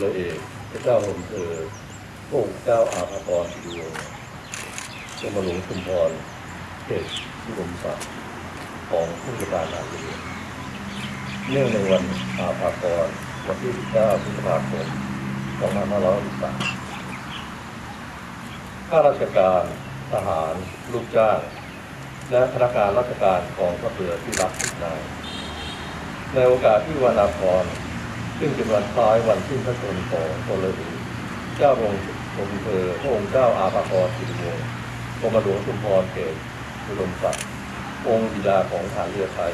เรือเอกพระเจ้าหลวงเธอพระองค์เจ้าอาภากรดวงกรมหลวงชุมพรเขตที่ลมศักดิ์ของผู้จัดการทหาเรือเนื่องในวันอาภากรวันที่ 19พฤษภาคม2563ข้าราชการทหาร ลูกจ้าง และพนักงานราชการกองทัพเรือที่รักทุกนาย ในโอกาสที่วันอาภรซึ่งเป็นวันคล้ายวันสิ้นพระชนม์ของพลเรือเจ้าองค์ทรงเธอพระองค์เจ้าอาภากรสิริวงศ์กรมหลวงชุมพรเขตอุดมศักดิ์องค์บิดาของฐานเรือไทย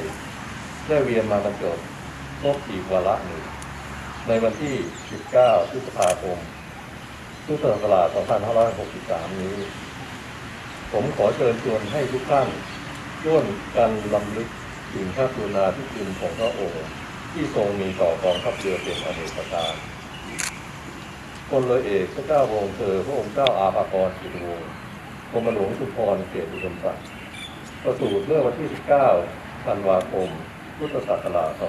ได้เวียนมาบรรจบครบอีกวาระหนึ่ง ในวันที่ 19พฤษภาคมพุทธศักราช2563 นี้ ผมขอเชิญชวนให้ทุกท่านร่วมกันลำลึก ถึงพระกรุณาธิคุณของพระองค์ที่ทรงมีต่อกองทัพเรือเป็นอเนกประการพลเรือเอกพระเจ้าวงศ์เธอพระองค์เจ้าอาภากรกิติวงศ์กรมหลวงชุพรเขตอุดมศักดิ์ประสูติเมื่อวันที่ 19 ธันวาคม พุทธศักราช 2423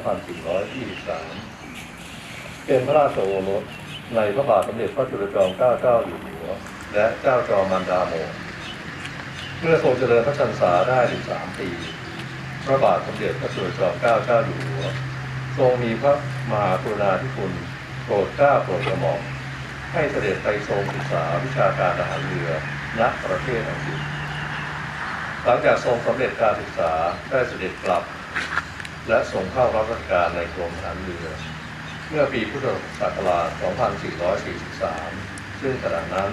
เป็นพระราชโอรสในพระบาทสมเด็จพระจุลจอมเกล้าเจ้าอยู่หัว และเจ้าจอมมันดาโม เมื่อทรงเจริญพระชนษาได้13ปี พระบาทสมเด็จพระจุลจอมเกล้าเจ้าอยู่หัวทรงมีพระมหากรุณาธิคุณโปรดเกล้าโปรดกระหม่อมให้เสด็จไปทรงศึกษาวิชาการทหารเรือณประเทศอังกฤษหลังจากทรงสำเร็จการศึกษาได้เสด็จกลับ และทรงเข้ารับราชการในกรมทหารเรือ เมื่อปีพุทธศักราช 2443 ซึ่งขณะนั้น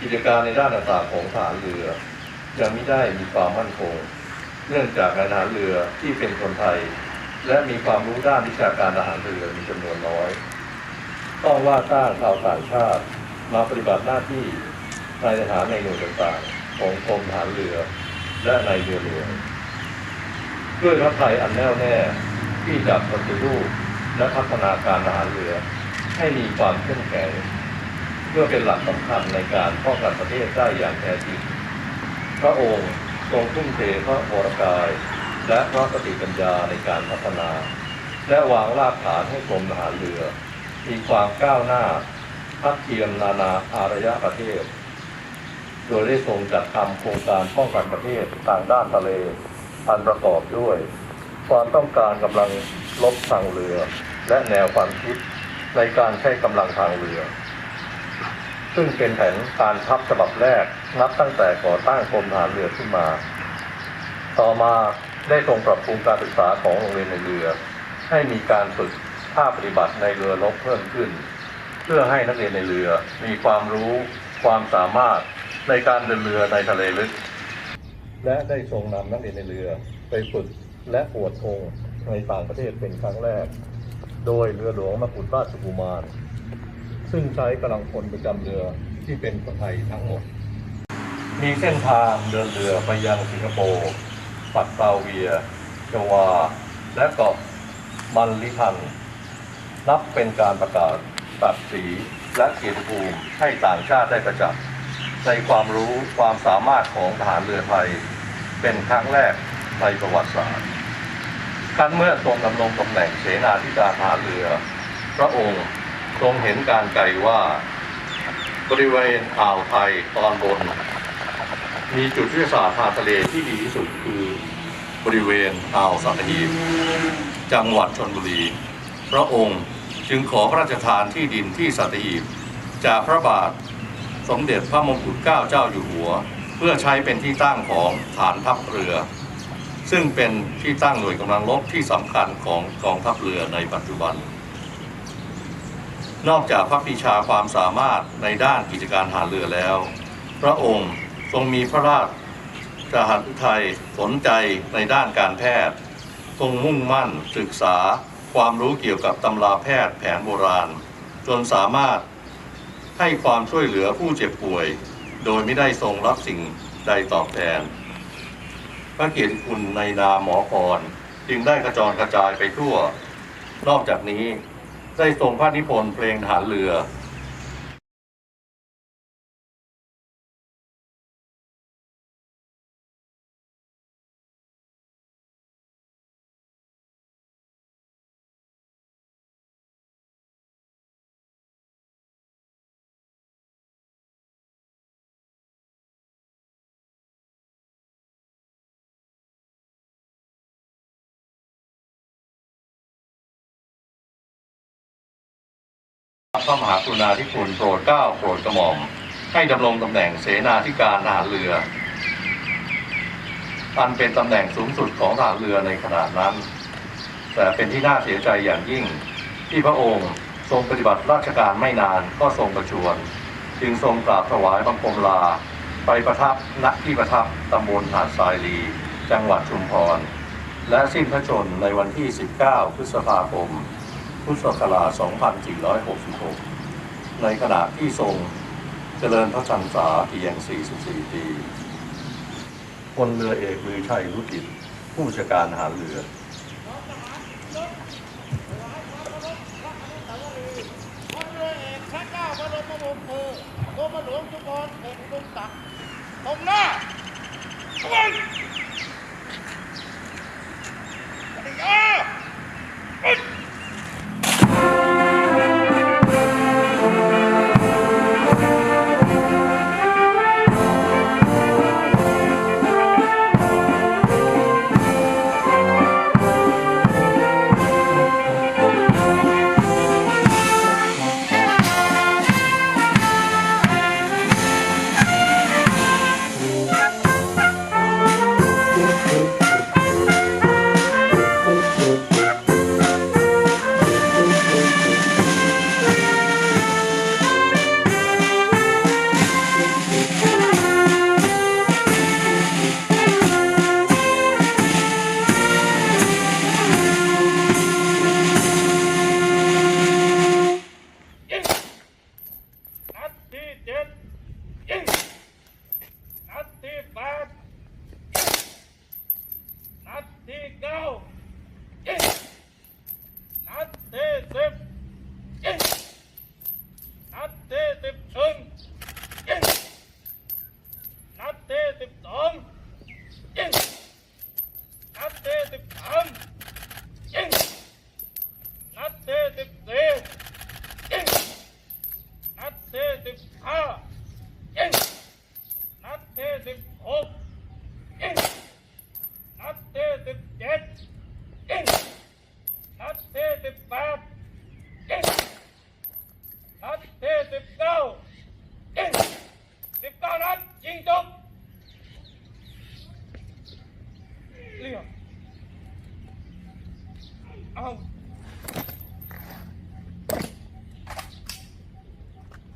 กิจการในด้านต่างๆของทหารเรือ ยังไม่ได้มีความมั่นคง เนื่องจากนายทหารเรือที่เป็นคนไทย และมีความรู้ด้านวิชาการทหารเรือมีจำนวนน้อย ต้องว่าจ้างชาวต่างชาติมาปฏิบัติหน้าที่ในทหารในหน่วยต่างๆ ของกรมทหารเรือ และในเรือหลวงด้วยพระไทยอันแน่วแน่ที่จะปฏิรูปและพัฒนาการทหารเรือ ให้มีความเข้มแข็งเพื่อเป็นหลักสำคัญในการป้องกันประเทศได้อย่างแท้จริงพระองค์ ทรงทุ่มเทพระวรกาย และพระสติปัญญาในการพัฒนา และวางรากฐานให้กรมทหารเรือ มีความก้าวหน้าทัดเทียมนานาอารยประเทศ โดยได้ทรงจัดทำโครงการป้องกันประเทศทางด้านทะเลอันประกอบด้วย ความต้องการกำลังลบทางเรือ และแนวความคิดในการใช้กำลังทางเรือ ซึ่งเป็นแผนการทัพฉบับแรกนับตั้งแต่ก่อตั้งกรมทหารเรือขึ้นมา ต่อมาได้ทรงปรับปรุงการศึกษาของโรงเรียนในเรือ ให้มีการฝึกภาคปฏิบัติในเรือรบเพิ่มขึ้น เพื่อให้นักเรียนในเรือมีความรู้ความสามารถในการเดินเรือในทะเลลึก และได้ทรงนำนักเรียนในเรือไปฝึกและปวดธงในต่างประเทศเป็นครั้งแรก โดยเรือหลวงมกุฎราชกุมาร ซึ่งใช้กำลังพลประจำเรือที่เป็นคนไทยทั้งหมด มีเส้นทางเดินเรือไปยังสิงคโปร์ปัตตาเวียจาวา และเกาะมันลิพัน นับเป็นการประกาศตัดสีและเกียรติภูมิให้ต่างชาติได้ประจักษ์ในความรู้ความสามารถของทหารเรือไทย เป็นครั้งแรกในประวัติศาสตร์ครั้นเมื่อทรงดำรงตำแหน่งเสนาธิการทหารเรือ พระองค์ ทรงเห็นการไกลว่า บริเวณอ่าวไทยตอนบน มีจุดยุทธศาสตร์ทางทะเลที่ดีที่สุดคือบริเวณอ่าวสัตหีบจังหวัดชนบุรี พระองค์จึงขอพระราชทานที่ดินที่สัตหีบจากพระบาทสมเด็จพระมงกุฎเกล้าเจ้าอยู่หัว เพื่อใช้เป็นที่ตั้งของฐานทัพเรือ ซึ่งเป็นที่ตั้งหน่วยกำลังรบที่สำคัญของกองทัพเรือในปัจจุบัน นอกจากพระปีชาความสามารถในด้านกิจการหาเรือแล้ว พระองค์ทรงมีพระราชหฤทัยสนใจในด้านการแพทย์ทรงมุ่งมั่นศึกษาความรู้เกี่ยวกับตำราแพทย์แผนโบราณ จนสามารถให้ความช่วยเหลือผู้เจ็บป่วย โดยไม่ได้ทรงรับสิ่งใดตอบแทน พระเกียรติคุณในนามหมอพรจึงได้กระจรกระจายไปทั่ว นอกจากนี้ ได้ทรงพระนิพนธ์เพลงฐานเรือ พระมหากรุณาธิคุณโปรดเกล้าโปรดกระหม่อม ให้ดำรงตำแหน่งเสนาธิการทหารเรือ อันเป็นตำแหน่งสูงสุดของทหารเรือในขณะนั้น แต่เป็นที่น่าเสียใจอย่างยิ่ง ที่พระองค์ทรงปฏิบัติราชการไม่นานก็ทรงประชวรจึงทรงกราบถวายบังคมลา ไปประทับณที่ประทับตำบลหาดทรายลี จังหวัดชุมพร และสิ้นพระชนในวันที่ 19 พฤษภาคม พุทธศักราช 2466 ในขณะที่ทรงเจริญพระชนษาเพียง 44 ปีพลเรือเอกลือชัยรุจิต ผู้บัญชาการทหารเรือพล